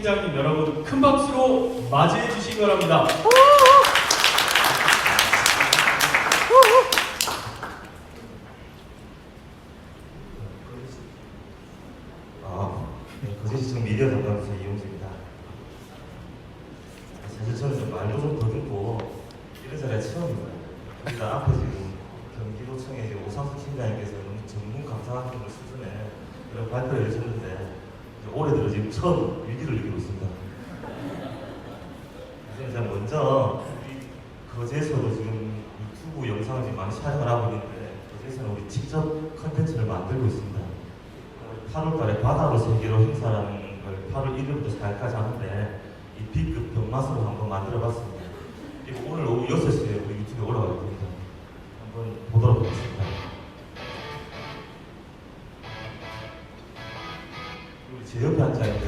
팀장님 여러분 큰 박수로 맞이해 주시기 바랍니다. 아, 네, 거제시청 미디어 담당자 이용수입니다. 사실 저는 좀 말도 좀 더듬고 이런 자리가 처음입니다. 우리가 앞에 지금 경기도청의 오상수 팀장님께서 너무 전문 감사학원을 수준에 이런 발표를 해주셨는데 올해 들어 지금 처음 일기를 느끼고 있습니다. 이제 먼저 거제에서도 지금 유튜브 영상을 지금 많이 촬영을 하고 있는데 거제에서는 우리 직접 컨텐츠를 만들고 있습니다. 8월달에 바다로 세계로 행사라는 걸 8월 1일부터 4일까지 하는데 이 B급 병맛으로 한번 만들어봤습니다. 이거 오늘 오후 6시에 우리 유튜브에 올라갈 겁니다. 그리고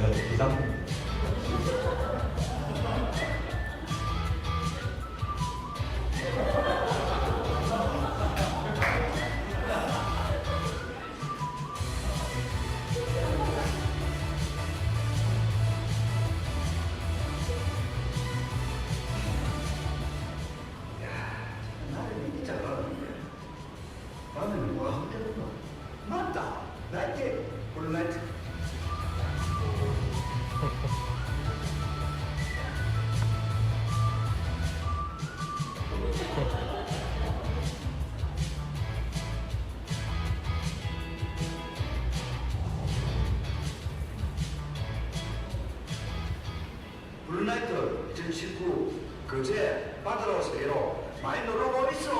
블루나이트 2019 그제 바다로 세계로 많이 놀러고 있어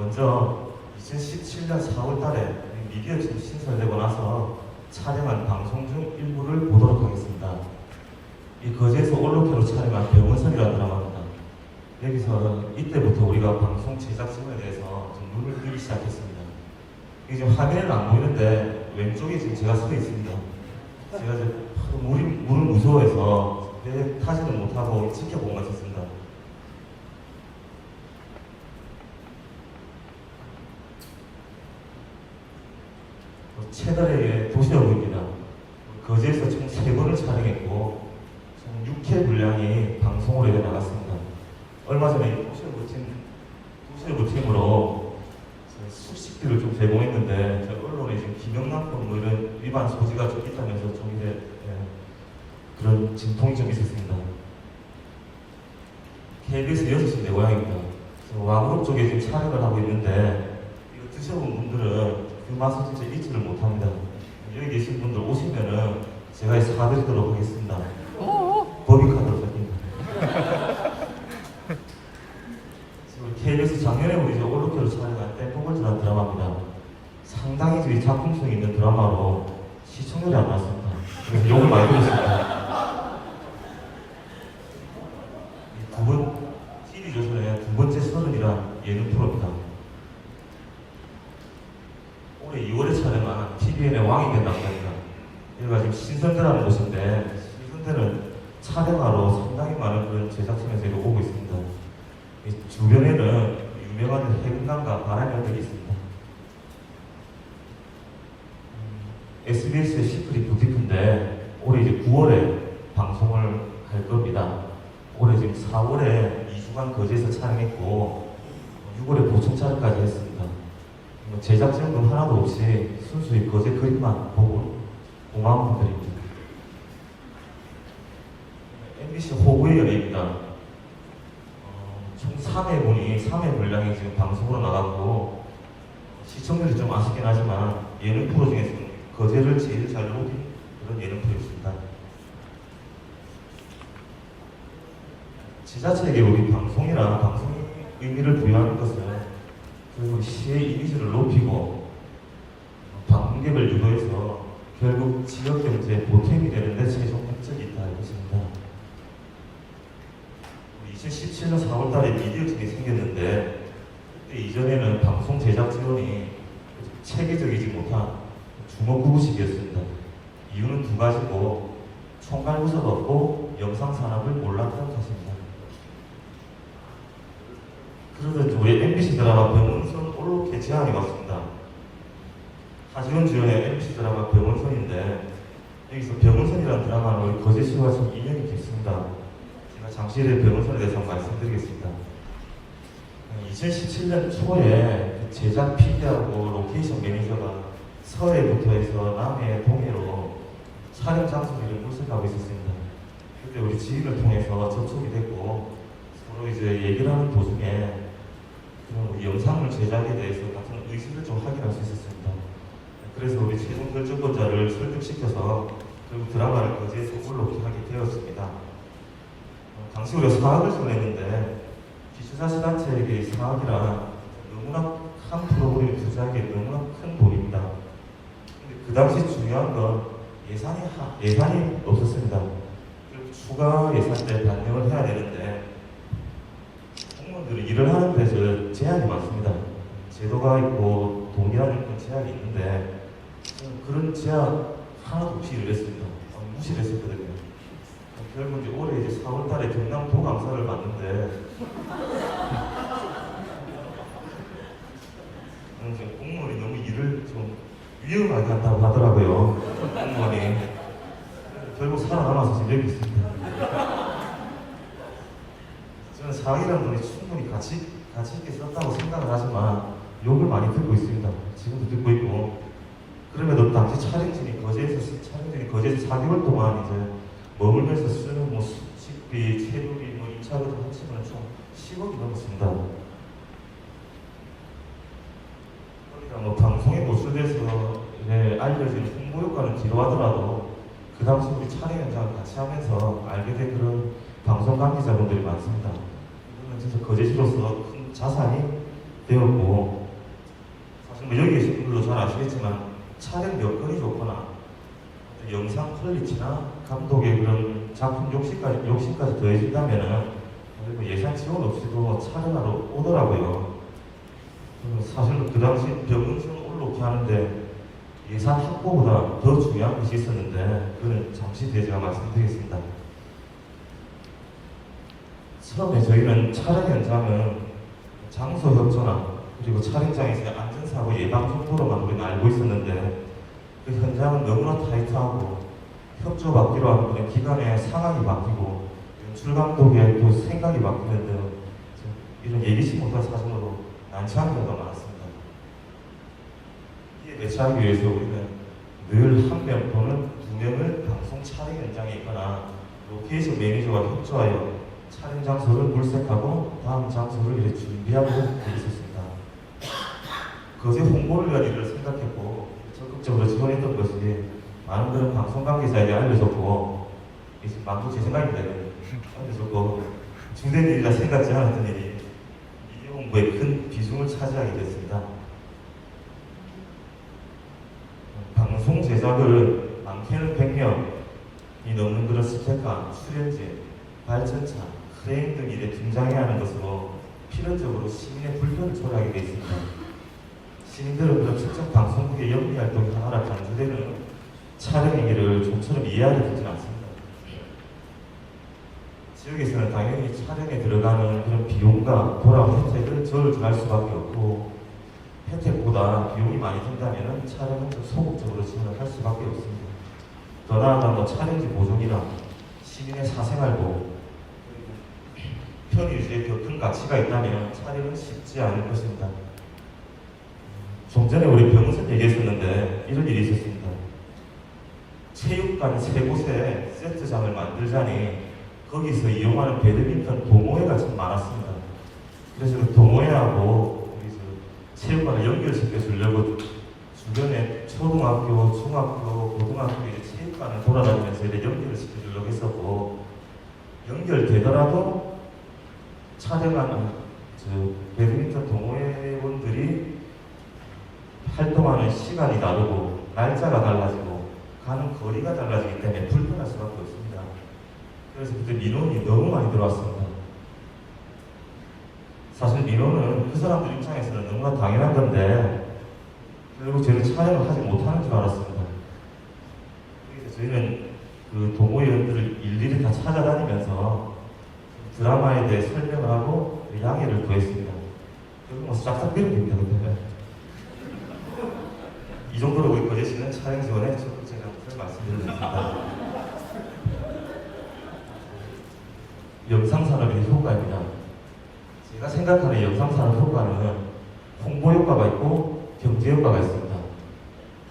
먼저 2017년 4월 달에 미디어 팀 신설되고 나서 촬영한 방송 중 일부를 보도록 하겠습니다. 이 거제에서 올로케로 촬영한 병원선이라는 드라마입니다. 여기서 이때부터 우리가 방송 제작진에 대해서 좀 눈을 뜨기 시작했습니다. 이게 지금 화면에는 안 보이는데 왼쪽에 지금 제가 서 있습니다. 제가 하도 물이, 물을 무서워해서 배 타지는 못하고 지켜본 것 같습니다. 채널의 도시여부입니다. 거제에서 총세 번을 촬영했고 총 6회 분량이 방송으로 이어 나갔습니다. 얼마 전에 도시여부 팀, 도시여부 팀으로 수십 개를 좀 제공했는데 저 언론에 지금 김영란법 뭐 이런 위반 소지가 좀 있다면서 좀 이제 예, 그런 진통이 좀 있었습니다. KBS 6시 내 고향입니다. 왕복 쪽에 지금 촬영을 하고 있는데 이거 드셔본 분들은 그 맛을 진짜 잊지를 못합니다. 여기 계신 분들 오시면은 제가 사드리도록 하겠습니다. 법익하도록 하겠습니다. 지금 KBS 작년에 우리 이제 올로케로 촬영한 땡포골즈라는 드라마입니다. 상당히 이 작품성 있는 드라마로 시청률이 안 나왔습니다. 그래서 욕을 많이 들었습니다. 두 번, TV조선의 두 번째 서른이란 예능 프로입니다. 올해 2월에 촬영한 TVN의 왕이 된다고 합니다. 여기가 지금 신선대라는 곳인데 신선대는 촬영하러 상당히 많은 그런 제작진에서 이거 오고 있습니다. 이 주변에는 유명한 해금강과 바람연들이 있습니다. SBS의 시크릿 부티크인데 올해 이제 9월에 방송을 할 겁니다. 올해 지금 4월에 2주간 거제에서 촬영했고 6월에 보충 촬영까지 했습니다. 뭐 제작진도 하나도 없이 순수히 거제 그림만 보고 고마운 분들입니다. MBC 호구의 연예입니다. 어, 총 3회분이 3회 분량이 지금 방송으로 나갔고 시청률이 좀 아쉽긴 하지만 예능 프로 중에서는 거제를 제일 잘 녹인 그런 예능 프로였습니다. 지자체에게 우리 방송이나 방송의 의미를 부여하는 것은 결국 시의 이미지를 높이고 방문객을 유도해서 결국 지역 경제에 보탬이 되는데 최종 목적이 있다 이것입니다. 2017년 4월달에 미디어팀이 생겼는데 이전에는 방송 제작 지원이 체계적이지 못한 주먹구구식이었습니다. 이유는 두 가지고 총괄부서가 없고 영상 산업을 몰랐다는 것입니다. 그러던 우리 MBC 드라마 병원선 올로케 제안이 왔습니다. 하지원 주연의 MBC 드라마 병원선인데 여기서 병원선이라는 드라마는 거제시와 좀 인연이 깊습니다. 잠시 병원선에 대해서 말씀드리겠습니다. 2017년 초에 그 제작 PD하고 로케이션 매니저가 서해부터 해서 남해, 동해로 촬영 장소를 물색하고 있었습니다. 그때 우리 지인을 통해서 접촉이 됐고 서로 이제 얘기를 하는 도중에 영상물 제작에 대해서 같은 의식을 좀 확인할 수 있었습니다. 그래서 우리 최종 결정권자를 설득시켜서 결국 드라마를 거제에서 올라오게 되었습니다. 어, 당시 우리가 사학을 전했는데 기초자치단체에게 이 사학이란 너무나 큰 프로그램 투자하기에 너무나 큰 돈입니다. 근데 그 당시 중요한 건 예산이 하- 예산이 없었습니다. 추가 예산 때 반영을 해야 되는데 공무원들이 일을 하는 데서 제한이 많습니다. 제도가 있고 동일한 그런 제한이 있는데 그런 제한 하나도 없이 일을 했습니다. 어, 무시를 했었거든요. 결국 이제 올해 이제 4월 달에 경남 도 감사를 받는데 저는 지금 공무원이 너무 일을 좀 위험하게 한다고 하더라고요. 공무원이 결국 살아남아서 지금 여기 있습니다. 저는 사학이라는 돈이 충분히 가치, 가치 있게 썼다고 생각을 하지만 욕을 많이 듣고 있습니다. 지금도 듣고 있고 그럼에도 당시 촬영진이 거제에서 쓰- 촬영진이 거제에서 4개월 동안 이제 머물면서 쓰는 뭐 식비, 체류비, 뭐 2차 같은 합치면 총 10억이 넘었습니다. 그러니까 뭐 방송에 노출돼서 이제 알려진 홍보 효과는 뒤로하더라도 그 당시 우리 촬영 현장을 같이 하면서 알게 된 그런 방송 관계자분들이 많습니다. 이거는 진짜 거제시로서 큰 자산이 되었고 사실 뭐 여기 계신 분들도 잘 아시겠지만 촬영 여건이 좋거나 영상 퀄리티나 감독의 그런 작품 욕심까지 욕심까지 더해진다면은 그리고 예산 지원 없이도 촬영하러 오더라고요. 사실 그 당시 병원선 올라오게 하는데 예산 확보보다 더 중요한 것이 있었는데 그거는 잠시 뒤에 제가 말씀드리겠습니다. 처음에 저희는 촬영 현장은 장소 협조나 그리고 촬영장에서의 안전사고 예방 정도로만 우리는 알고 있었는데 그 현장은 너무나 타이트하고 협조받기로 한 분의 기간에 상황이 바뀌고 연출 감독의 또 생각이 바뀌는 등 이런 예기치 못한 사정으로 난처한 경우가 많았습니다. 이에 대처하기 위해서 우리는 늘 한 명 또는 두 명을 방송 촬영 현장에 있거나 로케이션 매니저와 협조하여 촬영 장소를 물색하고 다음 장소를 이렇게 준비하고 있었습니다. 그것의 홍보를 위한 일을 생각했고 적극적으로 지원했던 것이 많은 그런 방송 관계자에게 알려졌고 이제 만도 제 생각입니다. 알려졌고 중된 일이라 생각지 않았던 일이 미디어 홍보에 큰 비중을 차지하게 됐습니다. 방송 제작을 많게는 100명이 넘는 그런 스태프와 출연진, 발전차, 크레인 등 일에 등장해야 하는 것으로 필연적으로 시민의 불편을 초래하게 되어 있습니다. 시민들은 그런 특정 방송국의 연기 활동 하나라 간주되는 촬영 행위를 좀처럼 이해하려 듣지 않습니다. 지역에서는 당연히 촬영에 들어가는 그런 비용과 돌아온 혜택을 저울할 수밖에 없고 혜택보다 비용이 많이 든다면 촬영은 좀 소극적으로 지원을 할 수밖에 없습니다. 더 나아가 뭐 촬영지 보존이나 시민의 사생활보 편의유지에 더큰 가치가 있다면 촬영은 쉽지 않을 것입니다. 좀 전에 우리 병원선 얘기했었는데 이런 일이 있었습니다. 체육관 세 곳에 세트장을 만들자니 거기서 이용하는 배드민턴 동호회가 참 많았습니다. 그래서 그 동호회하고 체육관을 연결시켜 주려고 주변에 초등학교, 중학교, 고등학교 이제 체육관을 돌아다니면서 이제 연결을 시켜 주려고 했었고 연결되더라도 촬영하는 저 배드민턴 동호회원들이 활동하는 시간이 다르고 날짜가 달라지고 가는 거리가 달라지기 때문에 불편할 수밖에 없습니다. 그래서 그때 민원이 너무 많이 들어왔습니다. 사실 민원은 그 사람들 입장에서는 너무나 당연한 건데 결국 저는 촬영을 하지 못하는 줄 알았습니다. 그래서 저희는 그 동호회원들을 일일이 다 찾아다니면서 드라마에 대해 설명을 하고 양해를 구했습니다. 결국 뭐 싹싹 비립니다, 근데. 이 정도로 우리 거제시는 촬영 지원에 말씀드리겠습니다. 영상산업의 효과입니다. 제가 생각하는 영상산업 효과는 홍보 효과가 있고 경제 효과가 있습니다.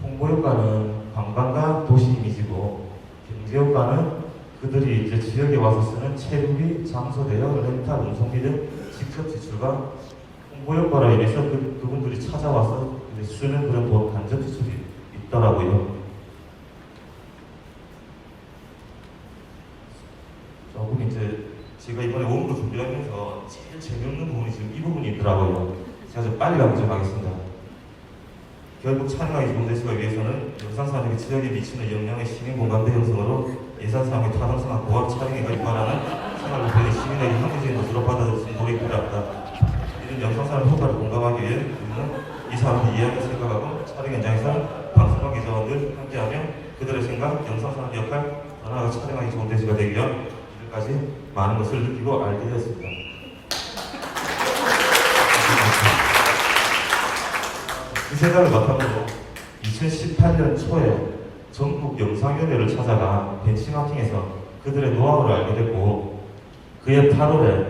홍보 효과는 관광과 도시 이미지고 경제 효과는 그들이 이제 지역에 와서 쓰는 체류비, 장소 대여, 렌탈, 운송비 등 직접 지출과 홍보 효과로 인해서 그, 그분들이 찾아와서 쓰는 그런 돈 간접 지출이 있더라고요. 조금 이제 제가 이번에 원고 준비하면서 제일 재미없는 부분이 지금 이 부분이 있더라고요. 제가 좀 빨리 가고 좀 하겠습니다. 결국 좋은 대시가 위해서는 영상산업이 지역에 미치는 영향의 시민 공감대 형성으로 예산사업의 타당성과 고압 촬영에 결과하는 생활 불편의 시민에게 합리적인 것으로 있는 노력이 필요하다. 이런 영상산업 효과를 공감하기 위해 우리는 이 사람을 이해하고 생각하고 촬영 현장에서 방송관 기자원들 함께하며 그들의 생각, 영상산업 역할, 변화가 촬영하기 좋은 대시가 되기 위한 이들까지 많은 것을 느끼고 알게 되었습니다. 이 생각을 바탕으로 2018년 초에 전국 영상위원회를 찾아가 벤치마킹에서 그들의 노하우를 알게 됐고 그해 8월에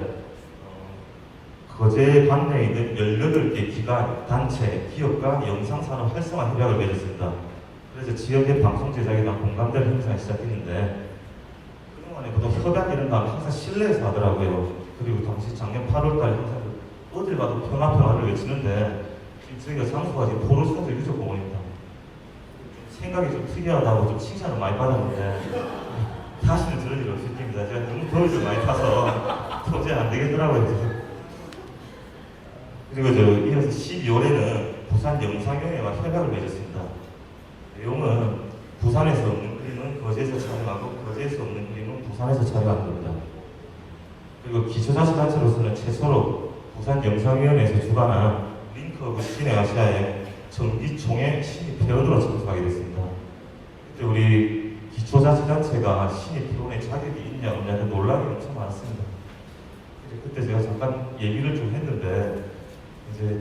어, 거제 관내에 있는 18개 기관, 단체, 기업과 영상산업 활성화 협약을 맺었습니다. 그래서 지역의 방송 제작에 대한 공감대를 형성하기 시작했는데 보통 협약 이런 거 하면 항상 실내에서 하더라고요. 그리고 당시 작년 8월달에 항상 어딜 가도 평화 평화를 외치는데 저희가 장소가 지금 포르스카드 유적공원입니다. 생각이 좀 특이하다고 좀 칭찬을 많이 받았는데 다시는 저런 일 없을 겁니다. 제가 너무 더위 좀 많이 타서 도저히 안 되겠더라고요. 그리고 저 이어서 12월에는 부산 영상영예와 협약을 맺었습니다. 내용은 부산에서 그림은 거제에서 촬영하고 거제에서 없는 그림은 부산에서 촬영하는 겁니다. 그리고 기초자치 단체로서는 최초로 부산 영상위원회에서 주관한 링크 오브 시내 아시아의 정기총회 신입 회원으로 참석하게 됐습니다. 그때 우리 기초자치단체가 신입 회원의 자격이 있냐 없냐는 논란이 엄청 많았습니다. 그래서 그때 제가 잠깐 얘기를 좀 했는데 이제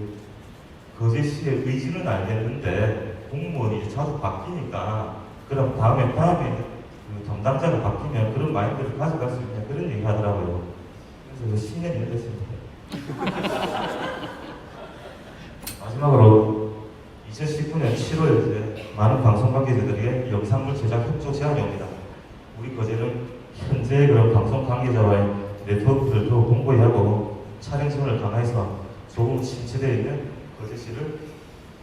거제시의 의지는 알겠는데 공무원이 자주 바뀌니까 그럼 다음에 다음에 그 담당자가 바뀌면 그런 마인드를 가져갈 수 있냐 그런 얘기 하더라고요. 그래서 10년이 됐습니다. 마지막으로 2019년 7월 이제 많은 방송 관계자들에게 영상물 제작 협조 제안이 옵니다. 우리 거제는 현재 그런 방송 관계자와의 네트워크를 더 공고히 하고 촬영성을 강화해서 조금 침체되어 있는 거제시를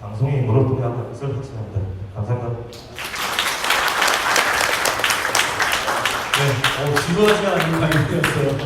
방송의 힘으로 도약할 것을 확신합니다. 감사합니다. 네, 어, 지루하지 않은 강의였어요.